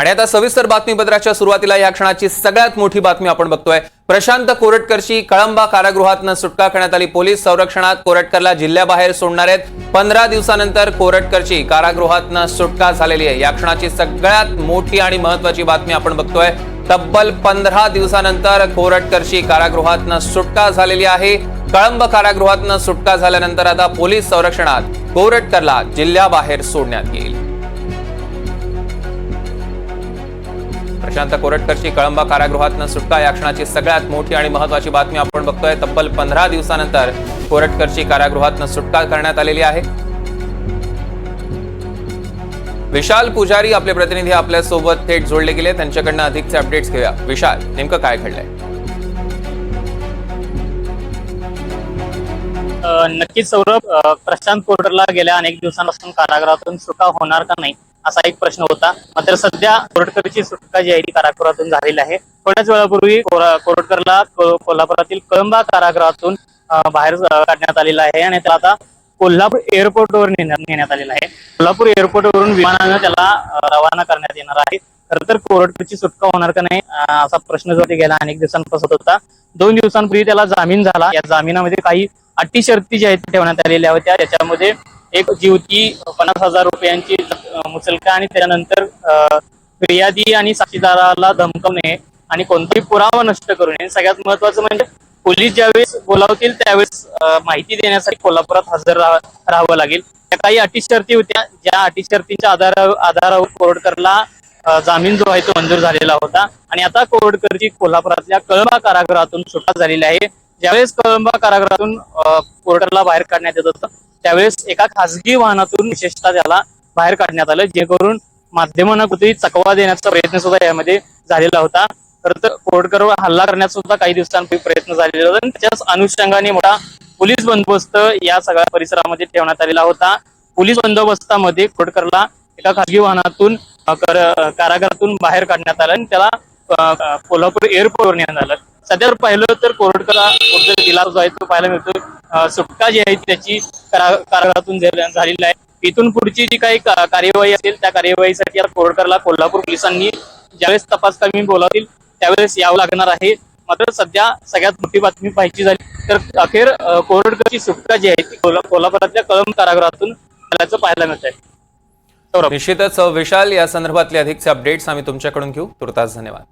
आणि आता सविस्तर बातमीपत्राच्या सुरुवातीला या क्षणाची सगळ्यात मोठी बातमी आपण बघतोय. प्रशांत कोरटकरची कळंबा कारागृहातनं सुटका करण्यात आली. पोलीस संरक्षणात कोरटकरला जिल्ह्याबाहेर सोडणार आहेत. पंधरा दिवसानंतर कोरटकरची कारागृहातनं सुटका झालेली आहे. या क्षणाची सगळ्यात मोठी आणि महत्वाची बातमी आपण बघतोय. तब्बल पंधरा दिवसानंतर कोरटकरची कारागृहातनं सुटका झालेली आहे. कळंब कारागृहातनं सुटका झाल्यानंतर आता पोलीस संरक्षणात कोरटकरला जिल्ह्याबाहेर सोडण्यात येईल. प्रशांत कोरटकरची कळंबा कारागृहातनं सुटका. या क्षणाची सगळ्यात मोठी आणि महत्वाची बातमी आपण बघतोय. तब्बल पंधरा दिवसानंतर कोरटकरची कारागृहातनं सुटका करण्यात आलेली आहे. विशाल पुजारी आपले प्रतिनिधी आपल्यासोबत थेट जोडले गेले. त्यांच्याकडनं अधिकचे अपडेट्स घेऊया. विशाल नेमकं काय घडलंय? नक्कीच सौरभ प्रशांत कोर्टरला गेल्या अनेक दिवसांपासून कारागृहातून सुटका होणार का नाही? असा एक प्रश्न होता. मात्र सध्या कोरटकरची सुटका जी आहे ती कारागृहातून झालेली आहे. थोड्याच वेळापूर्वी कोरटकरला कोल्हापुरातील कळंबा कारागृहातून बाहेर काढण्यात आलेला आहे आणि त्याला आता कोल्हापूर एअरपोर्टवर नेण्यात नेण्यात आलेला आहे. कोल्हापूर एअरपोर्टवरून विमानानं त्याला रवाना करण्यात येणार आहे. खरं तर कोरटकरची सुटका होणार का नाही असा प्रश्न जो गेला अनेक दिवसांपासून होता. दोन दिवसांपूर्वी त्याला जामीन झाला. या जामिनामध्ये काही अटी शर्ती ज्या आहेत ठेवण्यात आलेल्या होत्या. त्याच्यामध्ये एक जीवती पन्नास हजार रुपयांची मुचलका आणि त्यानंतर फिर्यादी आणि साक्षीदाराला धमकवणे आणि कोणताही पुरावा नष्ट करू नये सगळ्यात महत्वाचं म्हणजे पोलीस ज्यावेळेस बोलावतील त्यावेळेस माहिती देण्यासाठी कोल्हापुरात हजर राहावं लागेल. त्या काही अटी शर्ती होत्या ज्या अटी शर्तींच्या आधारावर आधारावर कोरडकरला जामीन जो आहे तो मंजूर झालेला होता. आणि आता कोरडकरची कोल्हापुरातल्या कळमा कारागृहातून सुटका झालेली आहे. ज्यावेळेस कळंबा कारागृहातून पोर्टरला बाहेर काढण्यात येत होतं त्यावेळेस एका खासगी वाहनातून विशेषतः त्याला बाहेर काढण्यात आलं जेणेकरून माध्यमांना कुठेही चकवा देण्याचा प्रयत्न सुद्धा यामध्ये झालेला होता. तर तर कोर्टकरवर हल्ला करण्याचा सुद्धा काही दिवसांपूर्वी प्रयत्न झालेला होता. आणि त्याच्याच अनुषंगाने मोठा पोलीस बंदोबस्त या सगळ्या परिसरामध्ये ठेवण्यात आलेला होता. पोलीस बंदोबस्तामध्ये कोडकरला एका खासगी वाहनातून कारागारातून कारागृहातून बाहेर काढण्यात आलं आणि त्याला कोल्हापूर एअरपोर्टवर नेण्यात आलं. सध्या जर पाहिलं तर कोरटकरला कुठेतरी दिला जो आहे तो पाहायला मिळतो. सुटका जी आहे त्याची कारागृहातून झालेली आहे. इथून पुढची जी काही कार्यवाही असेल त्या कार्यवाहीसाठी कोरडकरला कोल्हापूर पोलिसांनी ज्यावेळेस तपास कमी बोलावतील त्यावेळेस यावं लागणार आहे. मात्र सध्या सगळ्यात मोठी बातमी पाहिजे झाली तर अखेर कोरडकरची सुटका जी आहे ती कोल्हापुरातल्या कलम कारागृहातून झाल्याचं पाहायला मिळत आहे निश्चितच विशाल या संदर्भातले अधिकचे अपडेट्स आम्ही तुमच्याकडून घेऊ. तुर्तास धन्यवाद.